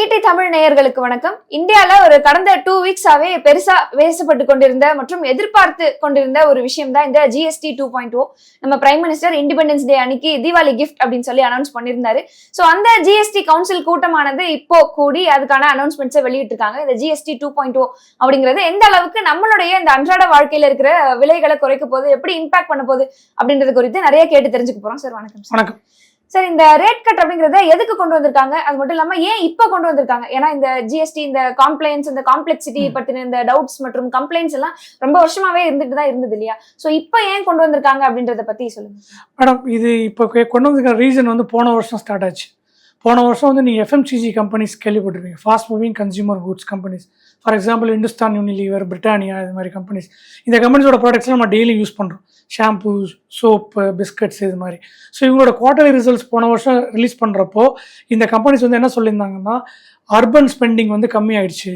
ஈட்டி தமிழ் நேயர்களுக்கு வணக்கம். இந்தியால ஒரு கடந்த டூ வீக்ஸாவே பெருசா பேசப்பட்டு கொண்டிருந்த மற்றும் எதிர்பார்த்து கொண்டிருந்த ஒரு விஷயம் தான் இந்த ஜிஎஸ்டி டூ பாயிண்ட் ஓ நம்ம பிரைம் மினிஸ்டர் இண்டிபெண்டன்ஸ் டே அன்னைக்கு தீபாவளி கிஃப்ட் அப்படின்னு சொல்லி அனௌன்ஸ் பண்ணியிருந்தாரு. சோ அந்த ஜிஎஸ்டி கவுன்சில் கூட்டமானது இப்போ கூடி அதுக்கான அனௌன்ஸ்மெண்ட்ஸை வெளியிட்டிருக்காங்க. இந்த ஜிஎஸ்டி டூ பாயிண்ட் ஓ அப்படிங்கிறது எந்த அளவுக்கு நம்மளுடைய இந்த அன்றாட வாழ்க்கையில இருக்கிற விலைகளை குறைக்க போகுது எப்படி இம்பாக்ட் பண்ண போகுது அப்படின்றது குறித்து நிறைய கேட்டு தெரிஞ்சுக்க போறோம். சார் வணக்கம் வணக்கம். சார் இந்த ரேட் கட் அப்படிங்கறத எதுக்கு கொண்டு வந்திருக்காங்க? அது மட்டும் இல்லாம ஏன் இப்ப கொண்டு வந்திருக்காங்க? ஏன்னா இந்த ஜிஎஸ்டி இந்த காம்ப்ளைண்ட்ஸ் இந்த காம்ப்ளெக்சிட்டி. பத்தின இந்த டவுட்ஸ் மற்றும் கம்ப்ளைண்ட்ஸ் எல்லாம் ரொம்ப வருஷமாவே இருந்துட்டு தான் இருந்தது இல்லையா? சோ இப்ப ஏன் கொண்டு வந்திருக்காங்க அப்படின்றத பத்தி சொல்லுங்க. மேடம் இது இப்போ கொண்டு வந்திருக்கிற ரீசன் வந்து போன வருஷம் ஸ்டார்ட் ஆச்சு. போன வருஷம் வந்து நீங்கள் எஃப்எம்சிஜி கம்பெனிஸ் கேள்விப்பட்டிருப்பீங்க. Fast moving consumer goods companies for example Hindustan Unilever Britannia இது மாதிரி கம்பெனிஸ் இந்த கம்பெனிஸோட ப்ராடக்ட்ஸ்லாம் நம்ம டெய்லி யூஸ் பண்ணுறோம் ஷாம்பு சோப்பு பிஸ்கட்ஸ் இது மாதிரி. ஸோ இவங்களோட குவார்டர்லி ரிசல்ட்ஸ் போன வருஷம் ரிலீஸ் பண்ணுறப்போ இந்த கம்பெனிஸ் வந்து என்ன சொல்லியிருந்தாங்கன்னா அர்பன் ஸ்பெண்டிங் வந்து கம்மி ஆயிடுச்சு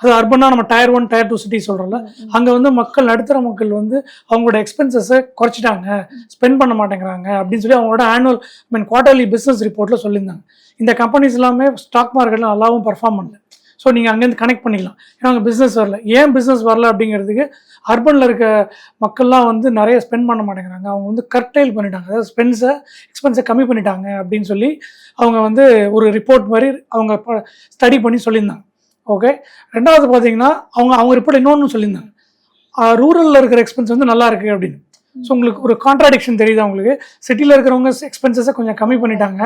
அது அர்பனாக நம்ம tier one tier two city சொல்கிறோம்ல அங்கே வந்து மக்கள் நடுத்தர மக்கள் வந்து அவங்களோட எக்ஸ்பென்சஸை குறைச்சிட்டாங்க ஸ்பெண்ட் பண்ண மாட்டேங்கிறாங்க அப்படின்னு சொல்லி அவங்களோட ஆனுவல் மீன் குவார்டர்லி பிஸ்னஸ் ரிப்போர்ட்டில் சொல்லியிருந்தாங்க. இந்த கம்பெனிஸ் எல்லாமே ஸ்டாக் மார்க்கெட்டில் நல்லாவும் பர்ஃபார்ம் பண்ணல. ஸோ நீங்கள் அங்கேருந்து கனெக்ட் பண்ணிக்கலாம். ஏன்னா அங்கே பிஸ்னஸ் வரல. ஏன் பிஸ்னஸ் வரல அப்படிங்கிறதுக்கு அர்பனில் இருக்க மக்கள்லாம் வந்து நிறைய ஸ்பெண்ட் பண்ண மாட்டேங்கிறாங்க. அவங்க வந்து கர்டைல் பண்ணிட்டாங்க. அதாவது ஸ்பென்ஸை எக்ஸ்பென்ஸை கம்மி பண்ணிட்டாங்க அப்படின்னு சொல்லி அவங்க வந்து ஒரு ரிப்போர்ட் மாதிரி அவங்க ஸ்டடி பண்ணி சொல்லியிருந்தாங்க. ஓகே ரெண்டாவது பார்த்தீங்கன்னா அவங்க அவங்க ரிப்போர்ட் இன்னொன்று சொல்லியிருந்தாங்க. ரூரலில் இருக்கிற எக்ஸ்பென்ஸ் வந்து நல்லா இருக்கு அப்படின்னு. ஸோ உங்களுக்கு ஒரு கான்ட்ராடிக்ஷன் தெரியுது அவங்களுக்கு சிட்டியில் இருக்கிறவங்க எக்ஸ்பென்சஸை கொஞ்சம் கம்மி பண்ணிட்டாங்க.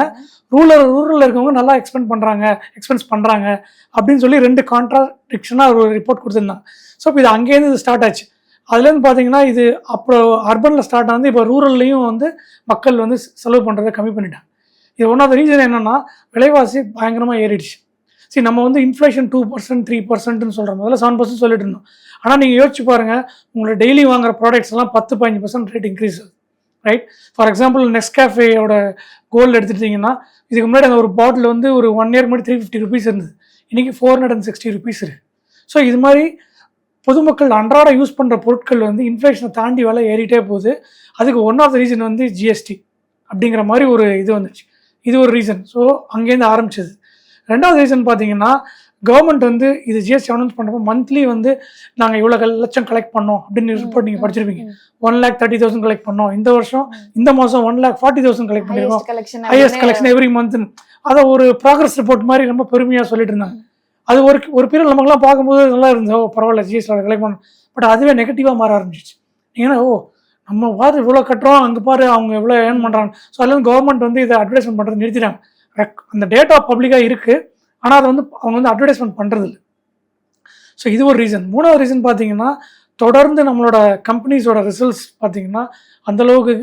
ரூரல் ரூரலில் இருக்கிறவங்க நல்லா எக்ஸ்பெண்ட் பண்ணுறாங்க எக்ஸ்பென்ஸ் பண்ணுறாங்க அப்படின்னு சொல்லி ரெண்டு கான்ட்ராடிக்ஷனாக ஒரு ரிப்போர்ட் கொடுத்துருந்தாங்க. ஸோ இப்போ இது அங்கேருந்து இது ஸ்டார்ட் ஆச்சு. அதுலேருந்து பார்த்தீங்கன்னா இது அப்புறம் அர்பனில் ஸ்டார்ட் ஆனது இப்போ ரூரல்லையும் வந்து மக்கள் வந்து செலவு பண்ணுறதை கம்மி பண்ணிட்டாங்க. இது ஒன் ஆஃப் த ரீசன் என்னென்னா விலைவாசி பயங்கரமாக ஏறிடுச்சு. சரி நம்ம வந்து இன்ஃப்ளேஷன் டூ பர்சன்ட் த்ரீ பர்சன்ட்னு சொல்கிற முதல்ல செவன் பர்சன்ட் சொல்லிட்டு இருந்தோம். ஆனால் நீங்கள் யோசிச்சு பாருங்கள் உங்களை டெய்லி வாங்குற ப்ராடக்ட்ஸ் எல்லாம் பத்து பதினஞ்சு பர்சன்ட் ரேட் இன்க்ரீஸ் ஆகுது. ரைட் ஃபார் எக்ஸாம்பிள் நெஸ்காஃபேயோட கோல்டு எடுத்துட்டிங்கன்னா இதுக்கு முன்னாடி அந்த ஒரு பாட்டில் வந்து ஒரு ஒன் இயர் முன்னாடி த்ரீ ஃபிஃப்டி ருபீஸ் இருந்தது. இன்றைக்கி four hundred and sixty rupees இருக்குது ஸோ இது மாதிரி பொதுமக்கள் அன்றாட யூஸ் பண்ணுற பொருட்கள் வந்து இன்ஃப்ளேஷனை தாண்டி விலை ஏறிட்டே போகுது. அதுக்கு ஒன் ஆஃப் த ரீசன் வந்து ஜிஎஸ்டி அப்படிங்கிற மாதிரி ஒரு இது வந்துச்சு. இது ஒரு ரீசன் ஸோ அங்கேருந்து ஆரம்பிச்சது. ரெண்டாவது ரீசன் பார்த்தீங்கன்னா கவர்மெண்ட் வந்து இது ஜிஎஸ்டி அனௌன்ஸ் பண்ணுறப்போ மந்த்லி வந்து நாங்கள் இவ்வளோ லட்சம் கலெக்ட் பண்ணோம் அப்படின்னு ரிப்போர்ட் நீங்கள் படிச்சிருப்பீங்க. One lakh thirty thousand collect பண்ணோம். இந்த வருஷம் இந்த மாதம் one lakh forty thousand collect பண்ணிருக்கோம். ஹையஸ்ட் கலெக்ஷன் எவ்ரி மந்த் அதை ஒரு ப்ராக்ரஸ் ரிப்போர்ட் மாதிரி ரொம்ப பெருமையாக சொல்லிட்டு இருந்தாங்க. அது ஒரு ஒரு பீரியட் நமக்குலாம் பார்க்கும்போது நல்லா இருந்தது. ஓ பரவாயில்ல ஜிஎஸ்டி கலெக்ட் பண்ணோம். பட் அதுவே நெகட்டிவாக மாற ஆரம்பிச்சிச்சு ஏன்னா ஓ நம்ம பாரு இவ்வளோ கட்டுறோம் அங்கே பாரு அவங்க எவ்வளோ ஏர்ன் பண்ணுறாங்க ஸோ அதில் கவர்மெண்ட் வந்து இதை அட்வர்டைஸ்மெண்ட் பண்ணுறது நிறுத்திட்டாங்க. அந்த டேட்டா பப்ளிக்காக இருக்குது ஆனால் அதை வந்து அவங்க வந்து அட்வர்டைஸ்மெண்ட் பண்ணுறது இல்லை ஸோ இது ஒரு ரீசன் மூணாவது ரீசன் பார்த்தீங்கன்னா தொடர்ந்து நம்மளோட கம்பெனிஸோட ரிசல்ட்ஸ் பார்த்தீங்கன்னா அந்தளவுக்கு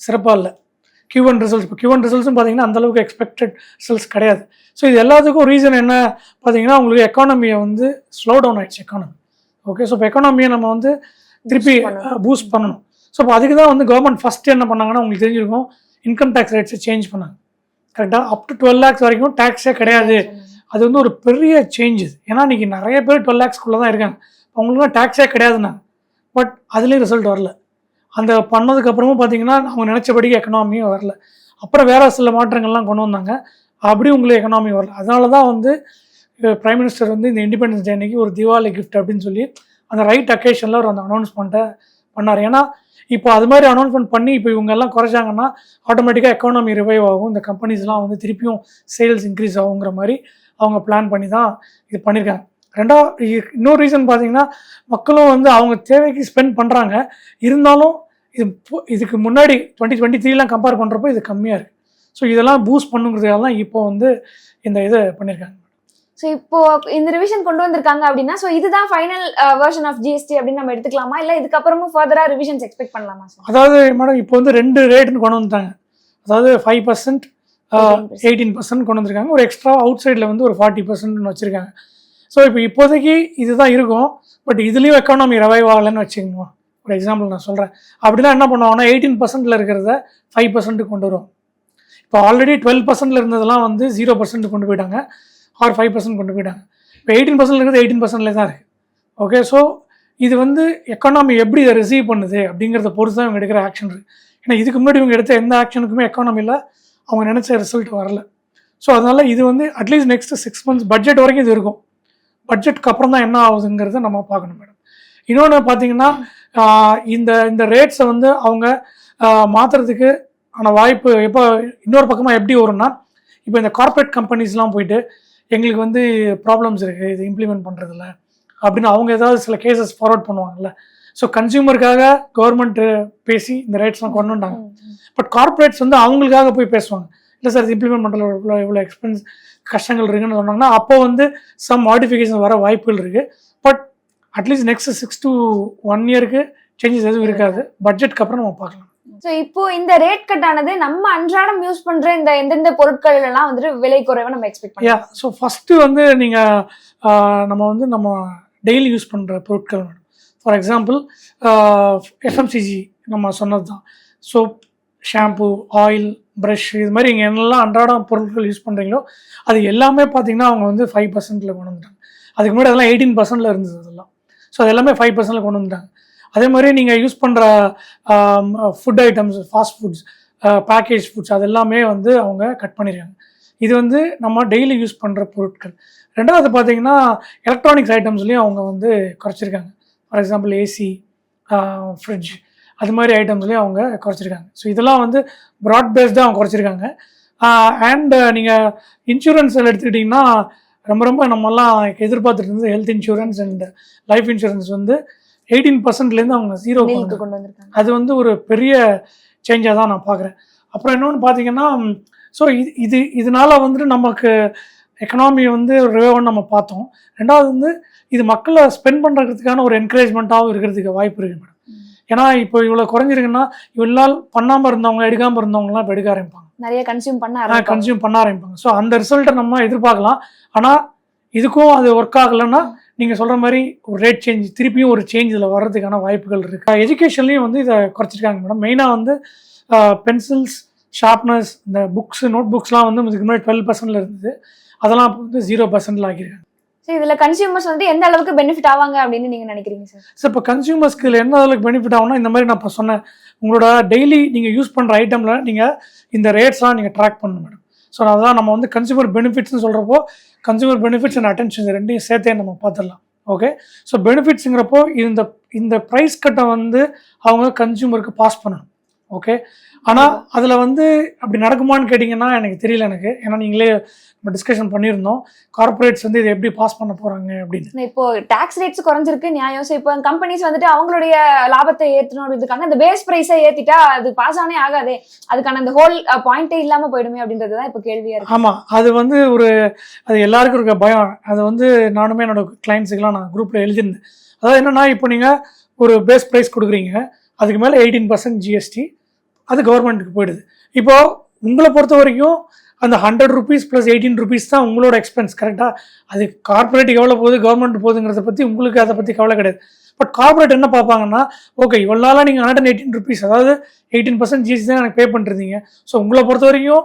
சிறப்பாக இல்லை. கியூ ஒன் ரிசல்ட்ஸ் இப்போ கியூ ஒன் ரிசல்ட்ஸும் பார்த்தீங்கன்னா அந்தளவுக்கு எக்ஸ்பெக்டட் ரிசல்ட்ஸ் கிடையாது. ஸோ இது எல்லாத்துக்கும் ரீசன் என்ன பார்த்தீங்கன்னா உங்களுக்கு எக்கானமியை வந்து ஸ்லோ டவுன் ஆயிடுச்சு எக்கானமி ஓகே ஸோ இப்போ எக்கானமியை நம்ம வந்து திருப்பி. பூஸ்ட் பண்ணணும். ஸோ இப்போ அதுக்கு தான் வந்து கவர்மெண்ட் ஃபஸ்ட் என்ன பண்ணாங்கன்னா உங்களுக்கு தெரிஞ்சிருக்கும் இன்கம் டேக்ஸ் ரேட்ஸை சேஞ்ச் பண்ணாங்க. கரெக்டாக அப் டு டுவெல் லேக்ஸ் வரைக்கும் டேக்ஸே கிடையாது. அது வந்து ஒரு பெரிய சேஞ்சஸ் ஏன்னா இன்னைக்கு நிறைய பேர் டுவெல் லேக்ஸ்க்குள்ளே தான் இருக்காங்க. அவங்களுக்குலாம் டேக்ஸே கிடையாதுண்ணா. பட் அதுலேயும் ரிசல்ட் வரல. அந்த பண்ணதுக்கு அப்புறமும் பார்த்தீங்கன்னா அவங்க நினச்சபடிக்கு எக்கனாமியும் வரல. அப்புறம் வேற சில மாற்றங்கள்லாம் கொண்டு வந்தாங்க. அப்படி உங்களுக்கு எக்கனாமி வரல. அதனால தான் வந்து பிரைம் மினிஸ்டர் வந்து இந்த இண்டிபெண்டன்ஸ் டே அன்னைக்கு ஒரு திவாலி கிஃப்ட் அப்படின்னு சொல்லி அந்த ரைட் அக்கேஷனில் ஒரு அந்த அனௌன்ஸ்மெண்ட்டை பண்ணார். ஏன்னா இப்போ அது மாதிரி அனௌன்ஸ்மெண்ட் பண்ணி இப்போ இவங்க எல்லாம் குறைச்சாங்கன்னா ஆட்டோமேட்டிக்காக எக்கானமி ரிவைவ் ஆகும். இந்த கம்பெனிஸ்லாம் வந்து திருப்பியும் சேல்ஸ் இன்க்ரீஸ் ஆகுங்கிற மாதிரி அவங்க பிளான் பண்ணி தான் இது பண்ணியிருக்காங்க ரெண்டாவது இன்னொரு ரீசன் பார்த்தீங்கன்னா மக்களும் வந்து அவங்க தேவைக்கு ஸ்பெண்ட் பண்ணுறாங்க இருந்தாலும் இது இதுக்கு முன்னாடி டுவெண்ட்டி டுவெண்ட்டி த்ரீலாம் கம்பேர் பண்ணுறப்போ இது கம்மியாக இருக்குது ஸோ இதெல்லாம் பூஸ்ட் பண்ணுங்கிறதுக்காக தான் இப்போ வந்து இந்த இதை பண்ணியிருக்காங்க சோ இப்போ இந்த ரிவிஷன் கொண்டு வந்திருக்காங்க அப்படின்னா சோ இதுதான் ஃபைனல் வெர்ஷன் ஆஃப் ஜிஎஸ்டி அப்படின்னு நம்ம எடுத்துக்கலாமா? இல்ல இதுக்கப்புறமும் ஃபர்தரா ரிவிஷன்ஸ் எக்ஸ்பெக்ட் பண்ணலாமா அதாவது மேடம் இப்போ வந்து ரெண்டு ரேட்னு கொண்டு வந்துட்டாங்க. அதாவது ஃபைவ் பர்சன்ட் 18% எயிட்டீன் பர்சன்ட் கொண்டு வந்திருக்காங்க. ஒரு எக்ஸ்ட்ரா அவுட் சைடில் வந்து ஒரு ஃபார்ட்டி பர்சன்ட்னு வச்சுருக்காங்க. ஸோ இப்போ இப்போதைக்கு இதுதான் இருக்கும். பட் இதுலேயும் எக்கானமி ரிவைவ் ஆகலைன்னு வச்சுக்கோங்க. ஒரு எக்ஸாம்பிள் நான் சொல்கிறேன் அப்படின்னா என்ன பண்ணுவாங்கன்னா எயிட்டீன் பர்சன்ட்டில் இருக்கிறத ஃபைவ் பர்சன்ட்டுக்கு கொண்டு வருவோம் இப்போ ஆல்ரெடி டுவெல் பர்சன்ட்ல இருந்ததெல்லாம் வந்து ஜீரோ பர்சன்ட் கொண்டு போயிட்டாங்க. ஆர் ஃபைவ் பர்சன்ட் கொண்டு போயிட்டாங்க. இப்போ எயிட்டீன் பர்சன்ட் இருக்கிறது எயிட்டீன் பர்சன்ட்லேயே தான் இருக்குது ஓகே ஸோ இது வந்து எக்கானமி எப்படி இதை ரிசீவ் பண்ணுது அப்படிங்கிறத பொறுத்து தான் இவங்க எடுக்கிற ஆக்ஷன் இருக்குது ஏன்னா இதுக்கு முன்னாடி இவங்க எடுத்த எந்த ஆக்ஷனுக்குமே எக்கானமியில் அவங்க நினச்ச ரிசல்ட் வரல. ஸோ அதனால இது வந்து at least next six months budget வரைக்கும் இது இருக்கும். பட்ஜெட்டுக்கு அப்புறம் தான் என்ன ஆகுதுங்கிறத நம்ம பார்க்கணும் மேடம் இன்னொன்று பார்த்தீங்கன்னா இந்த இந்த ரேட்ஸை வந்து அவங்க மாற்றுறதுக்கு ஆன வாய்ப்பு எப்போ இன்னொரு பக்கமாக எப்படி வரும்னா இப்போ இந்த கார்ப்பரேட் கம்பெனிஸ்லாம் போயிட்டு எங்களுக்கு வந்து ப்ராப்ளம்ஸ் இருக்குது இது இம்ப்ளிமெண்ட் பண்ணுறதுல அப்படின்னு அவங்க ஏதாவது சில கேசஸ் ஃபார்வர்ட் பண்ணுவாங்கல்ல. ஸோ கன்சியூமருக்காக கவர்மெண்ட் பேசி இந்த ரேட்ஸ்லாம் கொண்டு வந்தாங்க. பட் கார்ப்பரேட்ஸ் வந்து அவங்களுக்காக போய் பேசுவாங்க. இல்லை சார் இது இம்ப்ளிமெண்ட் பண்ணுறது எவ்வளோ எவ்வளோ எக்ஸ்பென்ஸ் கஷ்டங்கள் இருக்குன்னு சொன்னாங்கன்னா அப்போ வந்து சம் மாடிஃபிகேஷன் வர வாய்ப்புகள் இருக்குது but at least next six to one இயருக்கு சேஞ்சஸ் எதுவும் இருக்காது. பட்ஜெட்க்கு அப்புறம் நம்ம பார்க்கலாம். சோ இப்போ இந்த ரேட் கட் ஆனது நம்ம அன்றாடம் யூஸ் பண்ற இந்த எந்தெந்த பொருட்கள் எல்லாம் வந்துட்டு விலை குறைவா நம்ம எக்ஸ்பெக்ட் யா பண்ணலாம் ஸோ ஃபஸ்ட்டு வந்து நீங்கள் நம்ம வந்து நம்ம டெய்லி யூஸ் பண்ணுற பொருட்கள் ஃபார் எக்ஸாம்பிள் எஃப்எம்சிஜி நம்ம சொன்னது தான் சோப் ஷாம்பு ஆயில் ப்ரஷ் இது மாதிரி இங்கே என்னெல்லாம் அன்றாடம் பொருட்கள் யூஸ் பண்ணுறீங்களோ அது எல்லாமே பார்த்தீங்கன்னா அவங்க வந்து ஃபைவ் பர்சன்ட்டில் கொண்டு வந்துட்டாங்க. அதுக்கு முன்னாடி அதெல்லாம் எயிட்டீன் பர்சன்ட்டில் இருந்தது அதெல்லாம். ஸோ அது எல்லாமே ஃபைவ் பர்சன்ட்டில் கொண்டு வந்துட்டாங்க. அதே மாதிரி நீங்கள் யூஸ் பண்ணுற food items fast foods package foods அது எல்லாமே வந்து அவங்க கட் பண்ணிடுறாங்க இது வந்து நம்ம டெய்லி யூஸ் பண்ணுற பொருட்கள். ரெண்டாவது பார்த்தீங்கன்னா எலக்ட்ரானிக்ஸ் ஐட்டம்ஸ்லேயும் அவங்க வந்து குறைச்சிருக்காங்க. ஃபார் எக்ஸாம்பிள் ஏசி ஃப்ரிட்ஜ் அது மாதிரி ஐட்டம்ஸ்லேயும் அவங்க குறைச்சிருக்காங்க. ஸோ இதெல்லாம் வந்து ப்ராட் பேஸ்டாக அவங்க குறைச்சிருக்காங்க. அண்ட் நீங்கள் இன்சூரன்ஸ் எடுத்துக்கிட்டிங்கன்னா ரொம்ப ரொம்ப நம்மலாம் எதிர்பார்த்துட்டு இருந்தது health insurance and life insurance வந்து எயிட்டீன் பர்சன்ட்லேருந்து அவங்க ஜீரோ கொண்டு வந்திருக்காங்க. அது வந்து ஒரு பெரிய சேஞ்சாக தான் நான் பார்க்குறேன். அப்புறம் இன்னொன்று பார்த்தீங்கன்னா ஸோ இது இது இதனால வந்துட்டு நமக்கு எக்கனாமி வந்து ஒரு ரிவைவ் நம்ம பார்த்தோம். ரெண்டாவது வந்து இது மக்களை ஸ்பெண்ட் பண்ணுறதுக்கான ஒரு என்கரேஜ்மெண்ட்டாகவும் இருக்கிறதுக்கு வாய்ப்பு இருக்குது மேடம். ஏன்னா இப்போ இவ்வளோ குறைஞ்சிருக்குன்னா இவ்வளோ நாள் பண்ணாமல் இருந்தவங்க எடுக்காமல் இருந்தவங்கலாம் இப்போ எடுக்க ஆரம்பிப்பாங்க. நிறைய கன்சியூம் பண்ண ஆரம்பிப்பாங்க. கன்சியூம் பண்ண ஆரம்பிப்பாங்க. ஸோ அந்த ரிசல்ட்டை நம்ம எதிர்பார்க்கலாம். ஆனால் இதுக்கும் அது ஒர்க் ஆகலைன்னா நீங்கள் சொல்கிற மாதிரி ஒரு ரேட் சேஞ்ச் திருப்பியும் ஒரு சேஞ்ச் இதில் வர்றதுக்கான வாய்ப்புகள் இருக்குது எஜுகேஷன்லேயும் வந்து இதை குறைச்சிருக்காங்க மேடம் மெயினாக வந்து பென்சில்ஸ் ஷார்ப்னர்ஸ் இந்த புக்ஸ் நோட் புக்ஸ்லாம் வந்து இதுக்கு முன்னாடி டுவெல் பர்சன்டில் இருந்தது. அதெல்லாம் இப்போ வந்து ஜீரோ பர்சன்டில் ஆக்கியிருக்காங்க சோ இதுல கன்சியூமர்ஸ் வந்து எந்த அளவுக்கு பெனிஃபிட் ஆவாங்க அப்படின்னு நீங்க நினைக்கிறீங்க சார் சார் இப்போ கன்சியூமர்ஸ்க்கு இதில் என்ன அளவுக்கு பெனிஃபிட் ஆகும்னா இந்த மாதிரி நான் இப்போ சொன்னேன். உங்களோட டெய்லி நீங்கள் யூஸ் பண்ணுற ஐட்டமில் நீங்கள் இந்த ரேட்ஸ்லாம் நீங்கள் ட்ராக் பண்ணணும் மேடம் ஸோ அதான் நம்ம வந்து கன்சியூமர் பெனிஃபிட்ஸ்னு சொல்கிறப்போ கன்சியூமர் பெனிஃபிட்ஸ் அண்ட் அட்டென்ஷன் ரெண்டையும் சேர்த்தே நம்ம பார்த்துடலாம். ஓகே ஸோ பெனிஃபிட்ஸுங்கிறப்போ இந்த இந்த ப்ரைஸ் கட்டை வந்து அவங்க கன்சியூமருக்கு பாஸ் பண்ணணும். ஓகே ஆனால் அதில் வந்து அப்படி நடக்குமான்னு கேட்டிங்கன்னா எனக்கு தெரியல எனக்கு. ஏன்னா நீங்களே நம்ம டிஸ்கஷன் பண்ணியிருந்தோம். கார்ப்பரேட்ஸ் வந்து இதை எப்படி பாஸ் பண்ண போகிறாங்க அப்படின்னு. இப்போ டாக்ஸ் ரேட்ஸ் குறைஞ்சிருக்கு நியாயம். சோ இப்போ கம்பெனிஸ் வந்துட்டு அவங்களுடைய லாபத்தை ஏத்தணும் இருக்காங்க இந்த பேஸ் பிரைஸை ஏத்திட்டா அது பாஸ் ஆனே ஆகாதே. அதுக்கான அந்த ஹோல் பாயிண்டே இல்லாம போயிடுமே அப்படின்றது தான் இப்போ கேள்வியா இருக்கு. ஆமாம் அது வந்து ஒரு அது எல்லாருக்கும் இருக்க பயம். அது வந்து நானுமே என்னோட கிளைண்ட்ஸுக்கெலாம் நான் குரூப்பில் எழுதியிருந்தேன். அதாவது என்னன்னா இப்போ நீங்கள் ஒரு பேஸ் ப்ரைஸ் கொடுக்குறீங்க. அதுக்கு மேலே எயிட்டீன் பர்சன்ட் ஜிஎஸ்டி அது கவர்மெண்ட்டுக்கு போயிடுது. இப்போது உங்களை பொறுத்த வரைக்கும் அந்த hundred rupees plus eighteen rupees தான் உங்களோட எக்ஸ்பென்ஸ் கரெக்டாக அது கார்ப்பரேட்டுக்கு எவ்வளோ போகுது கவர்மெண்ட் போகுதுங்கிறத பற்றி உங்களுக்கு அதை பற்றி கவலை கிடையாது. பட் கார்ப்பரேட் என்ன பார்ப்பாங்கன்னா ஓகே இவ்வளோ நாளாக நீங்கள் ஹண்ட்ரட் எயிட்டீன் ருபீஸ் அதாவது எயிட்டீன் பர்சன்ட் ஜிஎஸ்டி தான் எனக்கு பே பண்ணிருந்தீங்க. ஸோ உங்களை பொறுத்த வரைக்கும்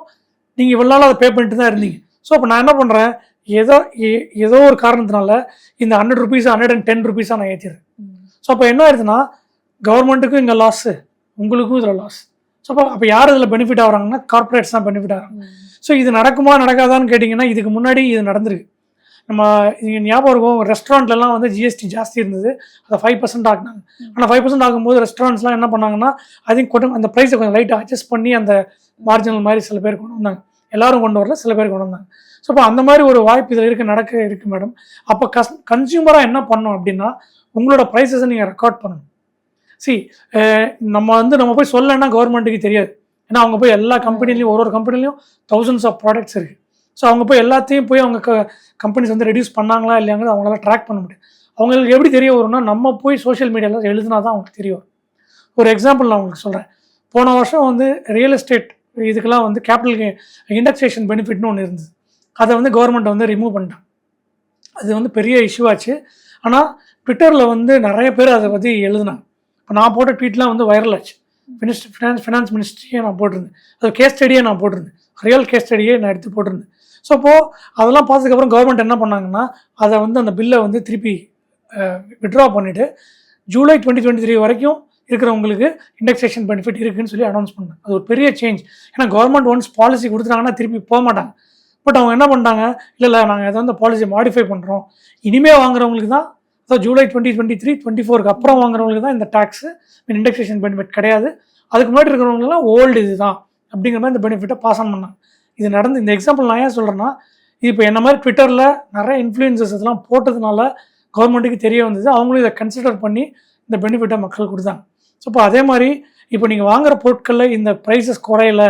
நீங்கள் இவ்வளோ நாள் அதை பே பண்ணிட்டு தான் இருந்தீங்க. ஸோ அப்போ நான் என்ன பண்ணுறேன் ஏதோ ஏ- ஏதோ ஒரு காரணத்தினால இந்த hundred rupees hundred and ten ருபீஸாக நான் ஏற்றிடுறேன் ஸோ அப்போ என்ன ஆயிடுதுன்னா கவர்மெண்ட்டுக்கும் இங்கே லாஸு உங்களுக்கும் இதில் லாஸ் ஸோ அப்போ அப்போ யார் இதில் பெனிஃபிட் ஆகுறாங்கன்னா கார்ப்பரேட்ஸ் தான் பெனிஃபிட் ஆகுறாங்க. ஸோ இது நடக்குமா நடக்காதான்னு கேட்டிங்கன்னா இதுக்கு முன்னாடி இது நடந்திருக்கு. நம்ம இங்கே ஞாபகம் இருக்கும் ரெஸ்டாரண்ட்லலாம் வந்து ஜிஎஸ்டி ஜாஸ்தி இருந்தது. அதை ஃபைவ் பர்சன்ட் ஆக்குனாங்க. ஆனால் ஃபைவ் பர்சன்ட் ஆகும்போது ரெஸ்டாரண்ட்ஸ்லாம் என்ன பண்ணாங்கன்னா அதிகம் கொண்டு அந்த ப்ரைஸை கொஞ்சம் லைட்டாக அட்ஜஸ்ட் பண்ணி அந்த மார்ஜினல் மாதிரி சில பேர் கொண்டு வந்தாங்க. எல்லாரும் கொண்டு வரல சில பேர் கொண்டு வந்தாங்க. ஸோ அப்போ அந்த மாதிரி ஒரு வாய்ப்பு இதில் இருக்க நடக்க இருக்குது மேடம் அப்போ கஸ் கன்சியூமராக என்ன பண்ணணும் அப்படின்னா உங்களோட ப்ரைஸஸை நீங்கள் ரெக்கார்ட் பண்ணணும். சி eh, நம்ம வந்து நம்ம போய் சொல்லலைன்னா கவர்மெண்ட்டுக்கு தெரியாது. ஏன்னா அவங்க போய் எல்லா கம்பெனிலையும் ஒரு ஒரு கம்பெனிலையும் தௌசண்ட்ஸ் ஆஃப் ப்ராடக்ட்ஸ் இருக்குது ஸோ அவங்க போய் எல்லாத்தையும் போய் அவங்க கம்பெனிஸ் வந்து ரெடியூஸ் பண்ணாங்களா இல்லையாங்கிறது அவங்களால ட்ராக் பண்ண முடியாது அவங்களுக்கு எப்படி தெரிய வரும்னா நம்ம போய் சோஷியல் மீடியாவில் எழுதுனா தான் அவங்களுக்கு தெரிய வரும். ஒரு எக்ஸாம்பிள் நான் உங்களுக்கு சொல்கிறேன் போன வருஷம் வந்து ரியல் எஸ்டேட் இதுக்கெல்லாம் வந்து கேபிட்டல் இண்டக்ஸேஷன் பெனிஃபிட்னு ஒன்று இருந்தது. அதை வந்து கவர்மெண்ட் வந்து ரிமூவ் பண்ணிட்டான் அது வந்து பெரிய இஷ்யூ ஆச்சு. ஆனால் ட்விட்டரில் வந்து நிறைய பேர் அதை பற்றி எழுதுனாங்க. இப்போ நான் போட்ட ட்வீட்லாம் வந்து வைரல் ஆச்சு. மினிஸ்டர் ஃபினான்ஸ் ஃபினான்ஸ் மினிஸ்ட்ரியே நான் போட்டிருந்தேன். அது கேஸ் ஸ்டடியே நான் போட்டிருந்தேன். ரியல் கேஸ் ஸ்டடியே நான் எடுத்து போட்டிருந்தேன். ஸோ அப்போது அதெல்லாம் பார்த்ததுக்கப்புறம் கவர்மெண்ட் என்ன பண்ணாங்கன்னா அதை வந்து அந்த பில்லை வந்து திருப்பி விட்ரா பண்ணிவிட்டு ஜூலை டுவெண்ட்டி டுவெண்ட்டி த்ரீ வரைக்கும் இருக்கிறவங்களுக்கு இண்டெக்ஸேஷன் பெனிஃபிட் இருக்குன்னு சொல்லி அனௌன்ஸ் பண்ணாங்க. அது ஒரு பெரிய சேஞ்ச் ஏன்னா கவர்மெண்ட் ஒன்ஸ் பாலிசி கொடுத்துட்டாங்கன்னா திருப்பி போக மாட்டாங்க. பட் அவங்க என்ன பண்ணிட்டாங்க? இல்லை இல்லை நாங்கள் எதாவது பாலிசி பாலிசியை மாடிஃபை பண்ணுறோம் இனிமேல் வாங்குறவங்களுக்கு தான் அதாவது July twenty twenty three twenty ஃபோருக்கு அப்புறம் வாங்குறவங்களுக்கு தான் இந்த டேக்ஸ் இண்டெக்ஸேஷன் பெனிஃபிட் கிடையாது. அதுக்கு முன்னாடி இருக்கிறவங்களாம் ஓல்டு இது தான் அப்படிங்கிற மாதிரி இந்த பெனிஃபிட்டை பாஸ் ஆன் பண்ணாங்க. இது நடந்து இந்த எக்ஸாம்பிள் நான் ஏன் சொல்கிறேன்னா இப்போ என்ன மாதிரி ட்விட்டரில் நிறைய இன்ஃப்ளூயன்சஸ் இதெல்லாம் போட்டதுனால கவர்மெண்ட்டுக்கு தெரிய வந்தது அவங்களும் இதை கன்சிடர் பண்ணி இந்த பெனிஃபிட்டை மக்கள் கொடுத்தாங்க. ஸோ இப்போ அதே மாதிரி இப்போ நீங்கள் வாங்குகிற பொருட்களில் இந்த ப்ரைஸஸ் குறையல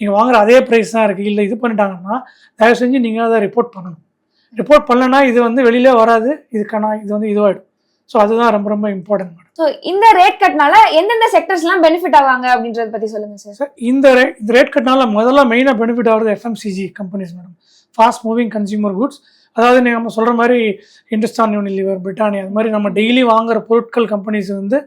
நீங்கள் வாங்குற அதே ப்ரைஸ் தான் இருக்குது இல்லை இது பண்ணிட்டாங்கன்னா தயவு செஞ்சு நீங்கள் அதை ரிப்போர்ட் பண்ணணும். ரிப்போர்ட் பண்ணலன்னா இது வந்து வெளியிலே வராது. இதுக்கான இது வந்து இதுவாகிடும் ஸோ அதுதான் ரொம்ப ரொம்ப இம்பார்ட்டன்ட் மேடம் ஸோ இந்த ரேட் கட்னால எந்தெந்த செக்டர்ஸ்லாம் பெனிஃபிட் ஆவாங்க அப்படின்றத பத்தி சொல்லுங்க சார் சார் இந்த ரே இந்த ரேட் கட்னால முதல்ல மெயினாக பெனிஃபிட் ஆகிறது FMCG companies madam fast moving consumer goods அதாவது நீ நம்ம சொல்கிற மாதிரி இந்துஸ்தான் யூனிலிவர் பிரிட்டானியா அது மாதிரி நம்ம டெய்லி வாங்குற பொருட்கள் கம்பெனிஸ் வந்து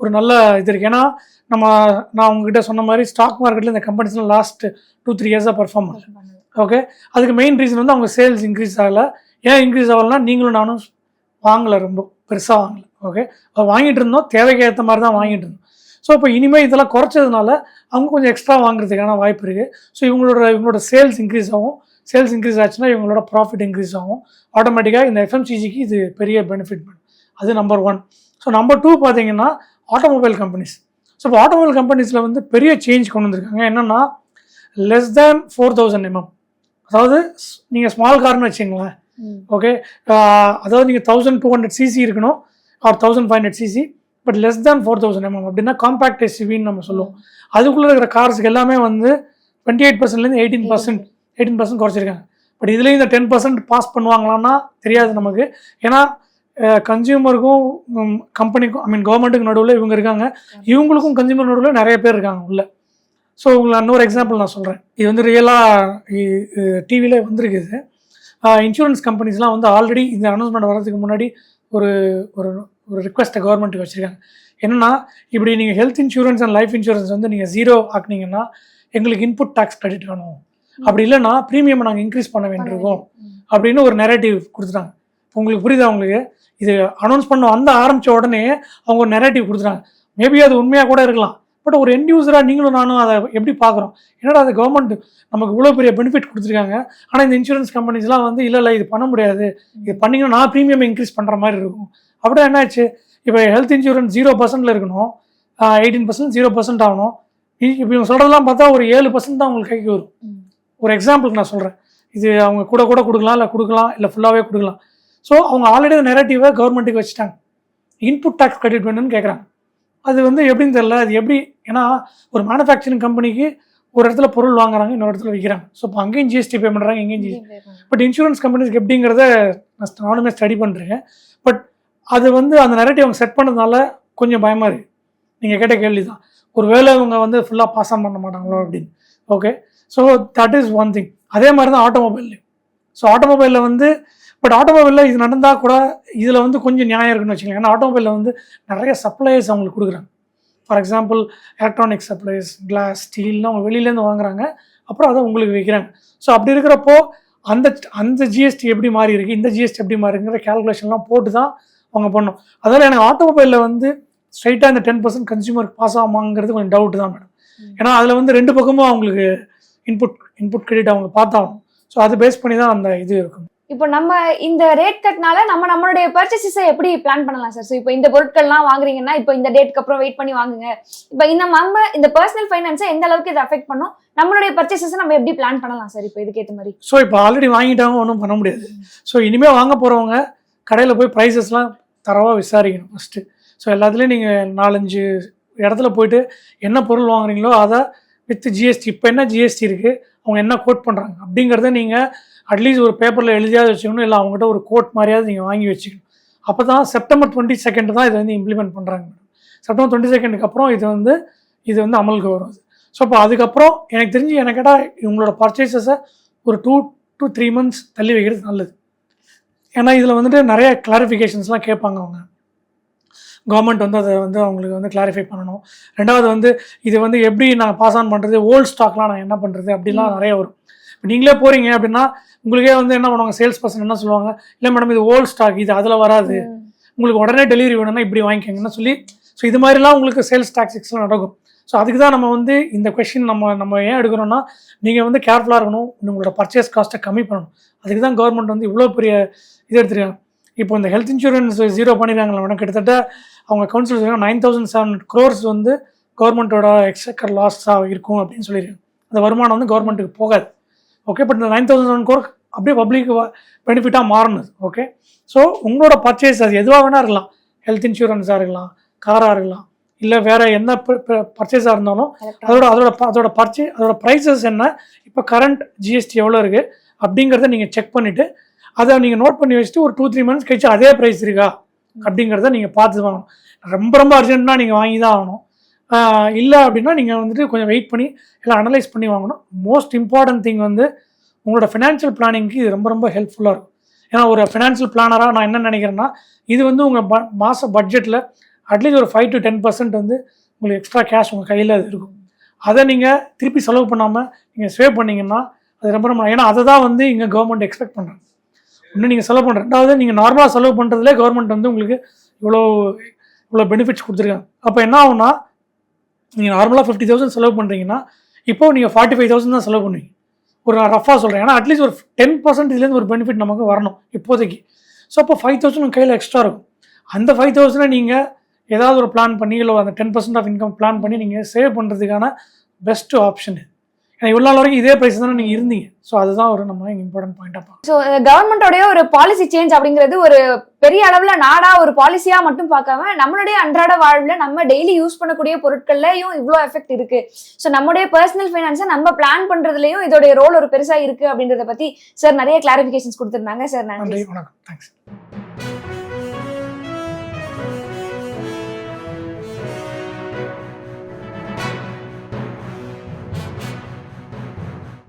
ஒரு நல்ல இது இருக்குது ஏன்னா நம்ம நான் உங்ககிட்ட சொன்ன மாதிரி ஸ்டாக் மார்க்கெட்டில் இந்த கம்பெனிஸ்லாம் லாஸ்ட் டூ த்ரீ இயர்ஸாக பர்ஃபார்ம் ஆகுது ஓகே அதுக்கு மெயின் ரீசன் வந்து அவங்க சேல்ஸ் இன்க்ரீஸ் ஆகலை. ஏன் இன்க்ரீஸ் ஆகலைன்னா நீங்களும் நானும் வாங்கலை ரொம்ப. பெருசாக வாங்கலை. ஓகே வாங்கிட்டு இருந்தோம். தேவைக்கு ஏற்ற மாதிரி தான் வாங்கிட்டு இருந்தோம். ஸோ இப்போ இனிமேல் இதெல்லாம் குறைச்சதுனால அவங்க கொஞ்சம் எக்ஸ்ட்ரா வாங்குறதுக்கான வாய்ப்பு இருக்குது ஸோ இவங்களோட இவங்களோட சேல்ஸ் இன்க்ரீஸ் ஆகும். சேல்ஸ் இன்க்ரீஸ் ஆச்சுன்னா இவங்களோட ப்ராஃபிட் இன்க்ரீஸ் ஆகும். ஆட்டோமேட்டிக்காக இந்த எஃப்எம்சிஜிக்கு இது பெரிய பெனிஃபிட் பண்ணும் அது number one so number two பார்த்தீங்கன்னா ஆட்டோமொபைல் கம்பெனிஸ் ஸோ இப்போ ஆட்டோமொபைல் கம்பெனிஸில் வந்து பெரிய சேஞ்ச் கொண்டு வந்திருக்காங்க. என்னென்னா less than four thousand MM அதாவது நீங்கள் ஸ்மால் கார்னு வச்சிங்களேன் ஓகே அதாவது நீங்கள் தௌசண்ட் டூ ஹண்ட்ரட் சிசி இருக்கணும் or thousand five hundred CC but less than four thousand mm அப்படின்னா காம்பேக்ட் எஸ்யூவின்னு நம்ம சொல்லுவோம். அதுக்குள்ளே இருக்கிற கார்ஸ்க்கு எல்லாமே வந்து டுவெண்ட்டி எயிட் பர்சன்ட்லேருந்து எயிட்டீன் பர்சன்ட் எயிட்டீன் பர்சன்ட் குறைச்சிருக்காங்க. பட் இதுலேயும் இந்த டென் பர்சன்ட் பாஸ் பண்ணுவாங்களான்னா தெரியாது நமக்கு. ஏன்னா கன்சியூமருக்கும் கம்பெனிக்கும் ஐ மீன் கவர்மெண்ட்டுக்கு நடுவில் இவங்க இருக்காங்க. இவங்களுக்கும் கன்சியூமர் நடுவில் நிறைய பேர் இருக்காங்க உள்ள. ஸோ உங்களுக்கு இன்னொரு எக்ஸாம்பிள் நான் சொல்கிறேன் இது வந்து ரியலாக டிவியில் வந்திருக்குது இன்சூரன்ஸ் கம்பெனிஸ்லாம் வந்து ஆல்ரெடி இந்த அனௌன்ஸ்மெண்ட் வர்றதுக்கு முன்னாடி ஒரு ஒரு ஒரு ரிக்வெஸ்ட்டை கவர்மெண்ட்டுக்கு வச்சுருக்காங்க. என்னன்னா இப்படி நீங்கள் health insurance and life insurance வந்து நீங்கள் ஜீரோ ஆக்குனீங்கன்னா எங்களுக்கு இன்புட் டேக்ஸ் கிரெடிட் வேணும். அப்படி இல்லைன்னா ப்ரீமியம் நாங்கள் இன்க்ரீஸ் பண்ண வேண்டியிருக்கோம். அப்படின்னு ஒரு நெரேட்டிவ் கொடுத்துட்டாங்க. உங்களுக்கு புரியுதா உங்களுக்கு? இது அனௌன்ஸ் பண்ண வந்த ஆரம்பித்த உடனே அவங்க ஒரு நெரேட்டிவ் கொடுத்துட்டாங்க. மேபி அது உண்மையாக கூட இருக்கலாம். பட் ஒரு எண்ட் யூஸராக நீங்களும் நானும் அதை எப்படி பார்க்குறோம்? என்னடா அது கவர்மெண்ட் நமக்கு இவ்வளோ பெரிய பெனிஃபிட் கொடுத்துருக்காங்க? ஆனால் இந்த இன்சூரன்ஸ் கம்பெனிஸ்லாம் வந்து இல்லை இல்லை இது பண்ண முடியாது. இது பண்ணிங்கன்னா நான் ப்ரீமியம் இன்க்ரீஸ் பண்ணுற மாதிரி இருக்கும். அப்படியே என்னாச்சு? இப்போ ஹெல்த் இன்சூரன்ஸ் ஜீரோ பர்சன்டில் இருக்கணும். எயிட்டீன் பர்சன்ட் ஜீரோ பர்சன்ட் ஆகணும். இப்போ இவங்க சொல்கிறதெல்லாம் பார்த்தா ஒரு ஏழு பர்சன்ட் தான் உங்களுக்கு கைக்கு வரும். ஒரு எக்ஸாம்பிளுக்கு நான் சொல்கிறேன் இது அவங்க கூட கூட கொடுக்கலாம் இல்லை கொடுக்கலாம் இல்லை ஃபுல்லாகவே கொடுக்கலாம். ஸோ அவங்க ஆல்ரெடி நெரேட்டிவை கவர்மெண்ட்டுக்கு வச்சுட்டாங்க. இன்புட் டேக்ஸ் கிரெடிட் வேணும்னு கேட்குறாங்க அது வந்து எப்படின்னு தெரியல. அது எப்படி ஏன்னா ஒரு மேனுஃபேக்சரிங் கம்பெனிக்கு ஒரு இடத்துல பொருள் வாங்குறாங்க இன்னொரு இடத்துல விற்கிறாங்க ஸோ இப்போ அங்கேயும் ஜிஎஸ்டி பே பண்ணுறாங்க இங்கேயும் ஜிஎஸ்டி பட் இன்சூரன்ஸ் கம்பெனிஸ்க்கு எப்படிங்கிறத நான் நானுமே ஸ்டடி பண்ணுறேன் பட் அது வந்து அந்த நெரேட்டிவ் அவங்க செட் பண்ணதுனால கொஞ்சம் பயமாக இருக்குது நீங்கள் கேட்ட கேள்வி தான் ஒரு வேளை இவங்க வந்து ஃபுல்லாக பாஸ் ஆன் பண்ண மாட்டாங்களோ அப்படின்னு. Okay so that is one thing அதே மாதிரி தான் ஆட்டோமொபைல்லையும் ஸோ ஆட்டோமொபைலில் வந்து பட் ஆட்டோமொபைலில் இது நடந்தால் கூட இதில் வந்து கொஞ்சம் நியாயம் இருக்குன்னு வச்சுக்கோங்க. ஏன்னா ஆட்டோமொபைலில் வந்து நிறைய சப்ளைஸ் அவங்களுக்கு கொடுக்குறாங்க. For example electronic supplies glass ஸ்டீல்லாம் அவங்க வெளியிலேருந்து வாங்குறாங்க. அப்புறம் அதை உங்களுக்கு விற்கிறாங்க ஸோ அப்படி இருக்கிறப்போ அந்த அந்த ஜிஎஸ்டி எப்படி மாறி இருக்கு இந்த ஜிஎஸ்டி எப்படி மாறி இருக்குங்கிற கேல்குலேஷன்லாம் போட்டு தான் அவங்க பண்ணணும். அதனால் எனக்கு ஆட்டோமொபைலில் வந்து ஸ்ட்ரைட்டாக இந்த டென் பர்சன்ட் கன்சியூமருக்கு பாஸ் ஆகுமாங்கிறது கொஞ்சம் டவுட் தான் மேடம் ஏன்னா அதில் வந்து ரெண்டு பக்கமும் அவங்களுக்கு இன்புட் இன்புட் கிரெடிட் அவங்க பார்த்தாகணும். ஸோ அதை பேஸ் பண்ணி தான் அந்த இது இருக்கும். இப்போ நம்ம இந்த ரேட் கட்னால நம்ம நம்மளுடைய பர்ச்சேசஸை எப்படி பிளான் பண்ணலாம் சார் ஸோ இப்போ இந்த பொருட்கள்லாம் வாங்குறீங்கன்னா இப்போ இந்த டேட்க்கு அப்புறம் வெயிட் பண்ணி வாங்குங்க. இப்போ இந்த நம்ம இந்த பர்சனல் ஃபைனான்ஸை எந்த அளவுக்கு இது அஃபெக்ட் பண்ணும்? நம்மளுடைய பர்ச்சேசஸை நம்ம எப்படி பிளான் பண்ணலாம் சார் இப்போ இதுக்கேற்ற மாதிரி. ஸோ இப்போ ஆல்ரெடி வாங்கிட்டாங்க ஒன்றும் பண்ண முடியாது. ஸோ இனிமேல் வாங்க போகிறவங்க கடையில் போய் ப்ரைஸஸ்லாம் தரவாக விசாரிக்கணும் ஃபஸ்ட்டு ஸோ எல்லாத்துலேயும் நீங்கள் நாலஞ்சு இடத்துல போயிட்டு என்ன பொருள் வாங்குறீங்களோ அதை வித் ஜிஎஸ்டி இப்போ என்ன ஜிஎஸ்டி இருக்குது அவங்க என்ன கோட் பண்ணுறாங்க அப்படிங்கிறத நீங்கள் அட்லீஸ்ட் ஒரு பேப்பரில் எழுதியாவது வச்சுக்கணும் இல்லை அவங்ககிட்ட ஒரு கோட் மாதிரியாவது நீங்கள் வாங்கி வச்சுக்கணும். அப்போ தான் செப்டம்பர் டுவெண்ட்டி செகண்ட் தான் இதை வந்து இம்ப்ளிமெண்ட் பண்ணுறாங்க மேடம் செப்டம்பர் டுவெண்ட்டி செகண்டுக்கு அப்புறம் இது வந்து இது வந்து அமலுக்கு வரும் அது. ஸோ அப்போ அதுக்கப்புறம் எனக்கு தெரிஞ்சு எனக்கு கேட்டால் இவங்களோட பர்ச்சேசஸை ஒரு டூ டு த்ரீ மந்த்ஸ் தள்ளி வைக்கிறது நல்லது. ஏன்னா இதில் வந்துட்டு நிறைய கிளாரிஃபிகேஷன்ஸ்லாம் கேட்பாங்க அவங்க. கவர்மெண்ட் வந்து அதை வந்து அவங்களுக்கு வந்து கிளாரிஃபை பண்ணணும். ரெண்டாவது வந்து இது வந்து எப்படி நாங்கள் பாஸ் ஆன் பண்ணுறது ஓல்ட் ஸ்டாக்லாம் நாங்கள் என்ன பண்ணுறது அப்படிலாம் நிறைய வரும். நீங்களே போகிறீங்க அப்படின்னா உங்களுக்கே வந்து என்ன பண்ணுவாங்க சேல்ஸ் பர்சன் என்ன சொல்லுவாங்க இல்லை மேடம் இது ஓல்ட் ஸ்டாக் இது அதில் வராது. உங்களுக்கு உடனே டெலிவரி வேணும்னா இப்படி வாங்கிக்கோங்கன்னு சொல்லி ஸோ இது மாதிரிலாம் உங்களுக்கு சேல்ஸ் டாக்ஸிக்ஸ்லாம் நடக்கும். ஸோ அதுக்கு தான் நம்ம வந்து இந்த கொஷின் நம்ம நம்ம ஏன் எடுக்கிறோம்னா நீங்கள் வந்து கேர்ஃபுல்லாக இருக்கணும். உங்களோட பர்ச்சேஸ் காஸ்ட்டை கம்மி பண்ணணும். அதுக்கு தான் கவர்மெண்ட் வந்து இவ்வளோ பெரிய இது எடுத்துருக்காங்க. இப்போ இந்த ஹெல்த் இன்சூரன்ஸ் ஜீரோ பண்ணிடுறாங்களா மேடம் கிட்டத்தட்ட அவங்க council nine thousand seven crores வந்து கவர்மெண்ட்டோட எக்ஸக்கர் லாஸாக இருக்கும் அப்படின்னு சொல்லியிருக்காங்க. அந்த வருமானம் வந்து கவர்மெண்ட்டுக்கு போகாது. ஓகே பட் இந்த நைன் தௌசண்ட் செவன் க்ரோர் அப்படியே பப்ளிக் பெனிஃபிட்டாக மாறணுது ஓகே ஸோ உங்களோட பர்ச்சேஸ் அது எதுவாக வேணா இருக்கலாம். ஹெல்த் இன்சூரன்ஸாக இருக்கலாம் காராக இருக்கலாம். இல்லை வேற என்ன பர்ச்சேஸாக இருந்தாலும் அதோட அதோட ப- அதோட பர்ச்சே அதோட ப்ரைஸஸ் என்ன? இப்போ கரண்ட் ஜிஎஸ்டி எவ்வளோ இருக்குது அப்படிங்கிறத நீங்கள் செக் பண்ணிவிட்டு அதை நீங்கள் நோட் பண்ணி வச்சுட்டு ஒரு டூ த்ரீ மந்த்ஸ் கழிச்சு அதே ப்ரைஸ் இருக்கா? அப்படிங்கிறத நீங்கள் பார்த்து வாங்கணும். ரொம்ப ரொம்ப அர்ஜென்ட்னா நீங்கள் வாங்கி தான் ஆகணும். இல்லை அப்படின்னா நீங்கள் வந்துட்டு கொஞ்சம் வெயிட் பண்ணி எல்லாம் அனலைஸ் பண்ணி வாங்கணும். மோஸ்ட் இம்பார்ட்டன்ட் திங் வந்து உங்களோட ஃபினான்ஷியல் பிளானிங்க்கு இது ரொம்ப ரொம்ப ஹெல்ப்ஃபுல்லாக இருக்கும். ஏன்னா ஒரு ஃபினான்ஷியல் பிளானராக நான் என்ன நினைக்கிறேன்னா இது வந்து உங்கள் ப மாத பட்ஜெட்டில் அட்லீஸ்ட் ஒரு ஃபைவ் டு டென் பர்சன்ட் வந்து உங்களுக்கு எக்ஸ்ட்ரா கேஷ் உங்கள் கையில் அது இருக்கும். அதை நீங்கள் திருப்பி செலவு பண்ணாமல் நீங்கள் சேவ் பண்ணிங்கன்னா அது ரொம்ப ரொம்ப ஏன்னா அதை தான் வந்து இங்கே கவர்மெண்ட் எக்ஸ்பெக்ட் பண்ணுறாங்க இன்னும் நீங்கள் செலவு பண்ணுற ரெண்டாவது நீங்கள் நார்மலாக செலவு பண்ணுறதுலே கவர்மெண்ட் வந்து உங்களுக்கு இவ்வளோ இவ்வளோ பெனிஃபிட்ஸ் கொடுத்துருக்காங்க. அப்போ என்ன ஆகும்னா நீங்கள் நார்மலாக ஃபிஃப்டி தௌசண்ட் செலவு பண்ணுறீங்கன்னா இப்போ நீங்கள் ஃபார்ட்டி ஃபைவ் தௌசண்ட் தான் செலவு பண்ணுவீங்க. ஒரு நான் ரஃபாக சொல்கிறேன் ஏன்னா அட்லீஸ்ட் ஒரு டென் பர்சன்ட் இதுலேருந்து ஒரு பெனிஃபிட் நமக்கு வரணும் இப்போதைக்கு. ஸோ அப்போ ஃபைவ் தௌசண்ட் கையில் எக்ஸ்ட்ரா இருக்கும். அந்த ஃபைவ் தௌசண்டை நீங்கள் ஏதாவது ஒரு பிளான் பண்ணி இல்லை அந்த ten percent of income plan பண்ணி நீங்கள் சேவ் பண்ணுறதுக்கான பெஸ்ட்டு ஆப்ஷன் இது. ஏன்னா இவ்வளோ நாள் வரைக்கும் இதே ப்ரைஸ் தானே நீங்கள் இருந்தீங்க. ஸோ அதுதான் ஒரு நம்ம இம்பார்ட்டன்ட் பாயிண்டாக பார்க்கணும். ஸோ கவர்மெண்டோடைய ஒரு பாலிசி சேஞ்ச் அப்படிங்கிறது ஒரு பெரிய அளவுல நாடா ஒரு பாலிசியா மட்டும் பார்க்காம நம்மளுடைய அன்றாட வாழ்வுல நம்ம டெய்லி யூஸ் பண்ணக்கூடிய பொருட்கள்லயும் இவ்வளோ எஃபெக்ட் இருக்கு. ஸோ நம்முடைய பர்சனல் ஃபைனான்ஸை நம்ம பிளான் பண்றதுலயும் இதோடைய ரோல் ஒரு பெருசா இருக்கு அப்படின்றத பத்தி சார் நிறைய கிளாரிபிகேஷன்ஸ் கொடுத்திருந்தாங்க. சார் நன்றி. வணக்கம். தேங்க்ஸ்